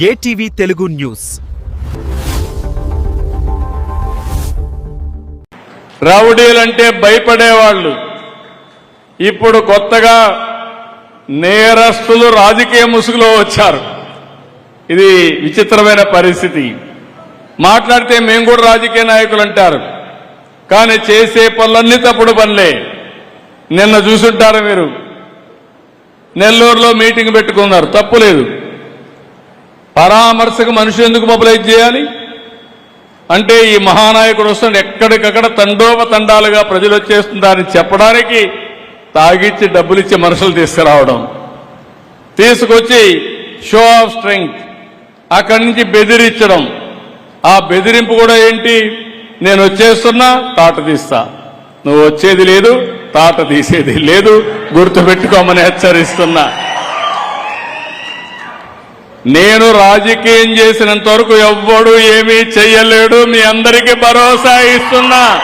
ATV Telugu news. రౌడీలంటే భయపడేవాళ్ళు. ఇప్పుడు కొత్తగా నేరస్తులు రాజకీయ ముసుగులో వచ్చారు. ఇది విచిత్రమైన పరిస్థితి. మాట్లాడితే మేము కూడా రాజకీయ నాయకులు అంటారు. కానీ చేసే పనులన్నీ తప్పుడు పనులే. నిన్న చూసుంటారు మీరు? నెల్లూరులో మీటింగ్ పెట్టుకున్నారు. తప్పు లేదు. పరామర్శకు మనిషి ఎందుకు మొబలైజ్ చేయాలి? అంటే ఈ మహానాయకుడు వస్తుంటే ఎక్కడికక్కడ తండోపతండాలుగా ప్రజలు వచ్చేస్తుందని చెప్పడానికి తాగిచ్చి డబ్బులిచ్చి మనుషులు తీసుకురావడం. తీసుకొచ్చి షో ఆఫ్ స్ట్రెంగ్త్ అక్కడి నుంచి బెదిరించడం. ఆ బెదిరింపు కూడా ఏంటి? నేను వచ్చేస్తున్నా తాట తీస్తా. నువ్వు వచ్చేది లేదు తాట తీసేది లేదు గుర్తుపెట్టుకోమని హెచ్చరిస్తున్నా. నేను రాజకీయం చేసినంత వరకు ఎవ్వడు ఏమీ చెయ్యలేడు. మీ అందరికీ భరోసా ఇస్తున్నా.